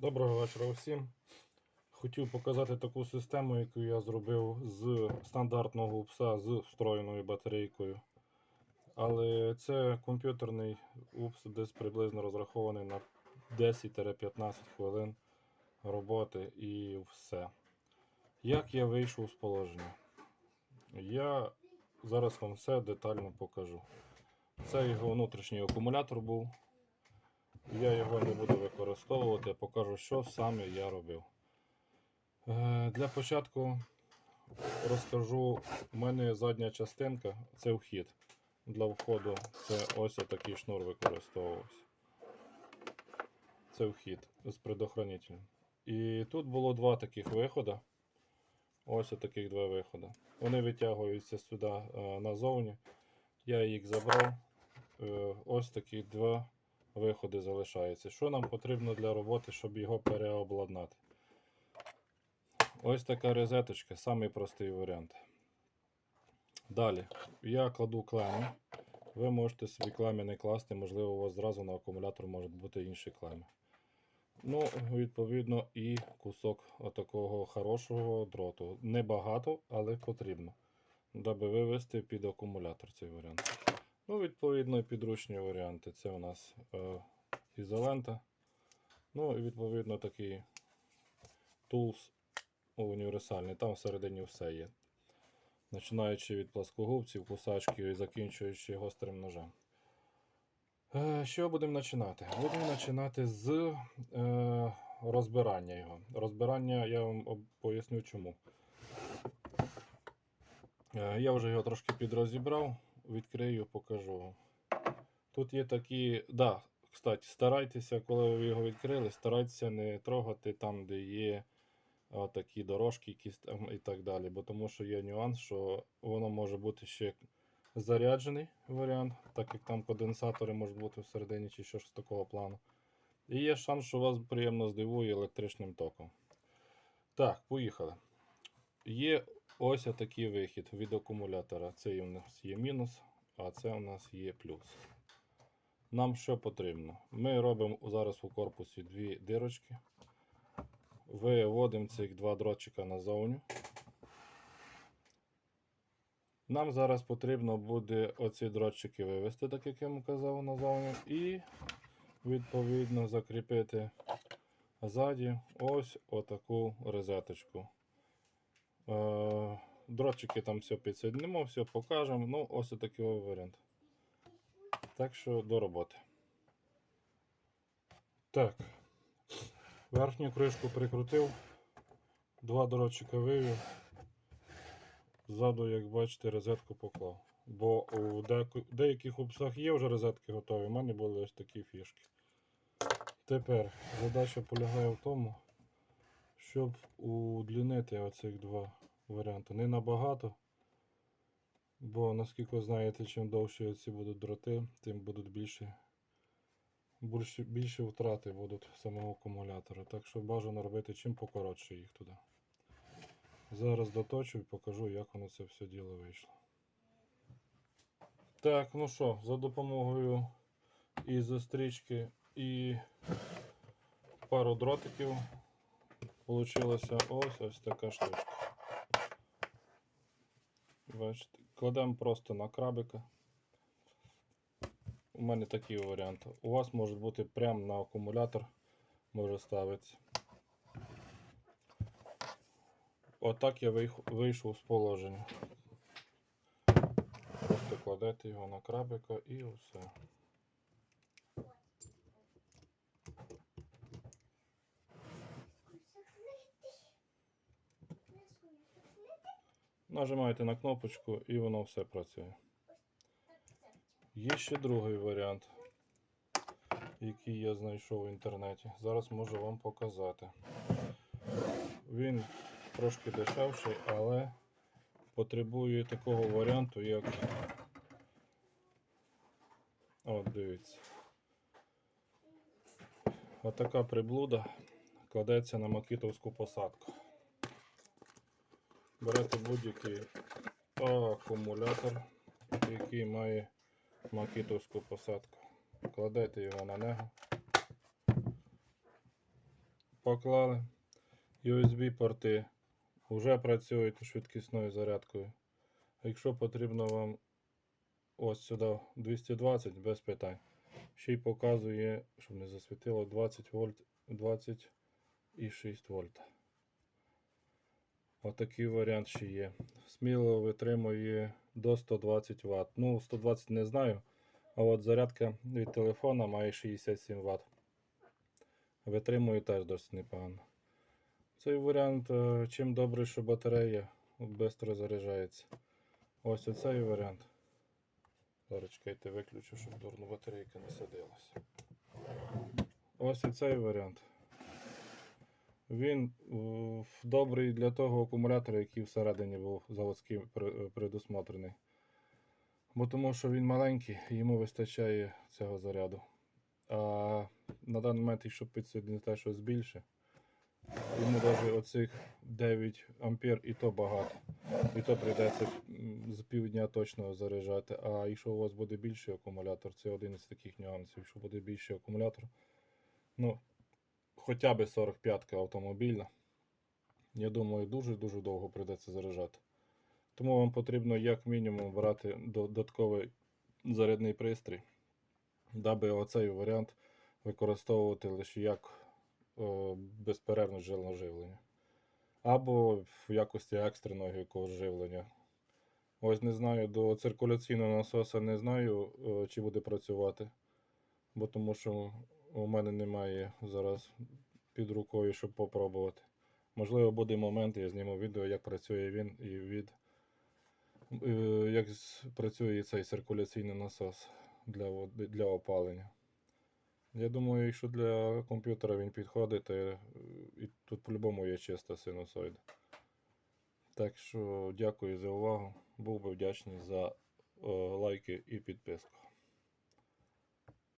Доброго вечора всім. Хотів показати таку систему, яку я зробив з стандартного упса з встроєною батарейкою. Але це комп'ютерний упс десь приблизно розрахований на 10-15 хвилин роботи і все. Як я вийшов з положення? Я зараз вам все детально покажу. Це його внутрішній акумулятор був. Я його не буду використовувати, покажу, що саме я робив. Е, Для початку розкажу, у мене задня частинка це вхід. Для входу це ось такий шнур використовувався. Це вхід з предохранителем. І тут було два таких виходи. Ось таких два виходи. Вони витягуються сюди е, назовні. Я їх забрав. Е, Ось такі два виходи залишаються. Що нам потрібно для роботи, щоб його переобладнати? Ось така розеточка, самий простий варіант. Далі я кладу клеми. Ви можете собі клеми не класти, можливо, у вас зразу на акумулятор можуть бути інші клеми. Ну, відповідно, і кусок отакого хорошого дроту. Небагато, але потрібно. Даби вивести під акумулятор цей варіант. Ну, відповідно, підручні варіанти. Це у нас е, ізолента. Ну, і відповідно такий тулс універсальний. Там всередині все є. Починаючи від пласкогубців, кусачків і закінчуючи гострим ножем. Е, що будемо починати? Будемо починати з е, розбирання його. Розбирання я вам поясню чому. Е, я вже його трошки підрозібрав, відкрию, покажу. Тут є такі. Да, кстати, старайтеся, коли ви його відкрили, старайтеся не трогати там, де є такі дорожки якісь там і так далі. Бо тому що є нюанс, що воно може бути ще заряджений варіант, так як там конденсатори можуть бути всередині чи щось з такого плану. І є шанс, що вас приємно здивує електричним током. Так, поїхали. Є ось такий вихід від акумулятора. Це у нас є мінус, а це у нас є плюс. Нам що потрібно? Ми робимо зараз у корпусі дві дирочки. Виводимо цих два дротчика назовню. Нам зараз потрібно буде оці дротчики вивести, так як я вам казав назовні, і відповідно закріпити ззаді ось отаку розеточку. Е, Дротчики там все підсоединимо, все покажемо. Ну, ось такий варіант. Так що до роботи. Так. Верхню кришку прикрутив, два дротчика вивів. Ззаду, як бачите, розетку поклав. Бо у деяких упсах є вже розетки готові, у мене були ось такі фішки. Тепер задача полягає в тому, щоб удлінити оцих два варіанти. Не набагато, бо наскільки знаєте, чим довше ці будуть дроти, тим будуть більше, більше, більше втрати будуть самого акумулятора. Так що бажано робити чим покоротше їх туди. Зараз доточу і покажу, як воно це все діло вийшло. Так, ну що, за допомогою і зустрічки, і пару дротиків получилася ось ось така штучка. Бачите, кладемо просто на крабика. У мене такий варіант. У вас може бути прямо на акумулятор, може ставитися. Отак я вийшов з положення. Просто кладете його на крабика і все. Нажимаєте на кнопочку і воно все працює. Є ще другий варіант, який я знайшов в інтернеті. Зараз можу вам показати. Він трошки дешевший, але потребує такого варіанту, як. От, дивіться. Отака приблуда кладеться на макітовську посадку. Берете будь-який акумулятор, який має макітовську посадку. Кладете його на нього. поклали. USB порти вже працюють швидкісною зарядкою. Якщо потрібно вам ось сюди 220 без питань. Ще й показує, щоб не засвітило 20 вольт, 26 вольт. Отакий варіант ще є. Сміло витримує до 120 Вт. Ну, 120 не знаю. А от зарядка від телефона має 67 Вт. Витримує теж досить непогано. Цей варіант, е, чим добре, що батарея швидко заряджається. Ось оцей варіант. Зараз чекайте, виключу, щоб дурно батарейка не садилася. Ось і цей варіант. Він е, добрий для того акумулятора, який всередині був заводський е, предусмотрений. Бо тому що він маленький, йому вистачає цього заряду. А на даний момент, якщо підсоединити щось більше, йому навіть оцих 9 ампер і то багато. І то прийдеться з півдня точно заряджати. А якщо у вас буде більший акумулятор, це один із таких нюансів. Якщо буде більший акумулятор, ну, хоча б 45-ка автомобільна, я думаю, дуже-дуже довго прийдеться заряджати. Тому вам потрібно як мінімум брати додатковий зарядний пристрій, даби оцей варіант використовувати лише як е, безперервне жилне живлення. Або в якості екстреного якогось живлення. Ось не знаю, до циркуляційного насоса не знаю, е, чи буде працювати. Бо тому що у мене немає зараз під рукою, щоб попробувати. Можливо, буде момент, я зніму відео, як працює він і від е, як працює цей циркуляційний насос для, води- для опалення. Я думаю, якщо для комп'ютера він підходить, то е, і тут по-любому є чиста синусоїда. Так що дякую за увагу. Був би вдячний за е, лайки і підписку.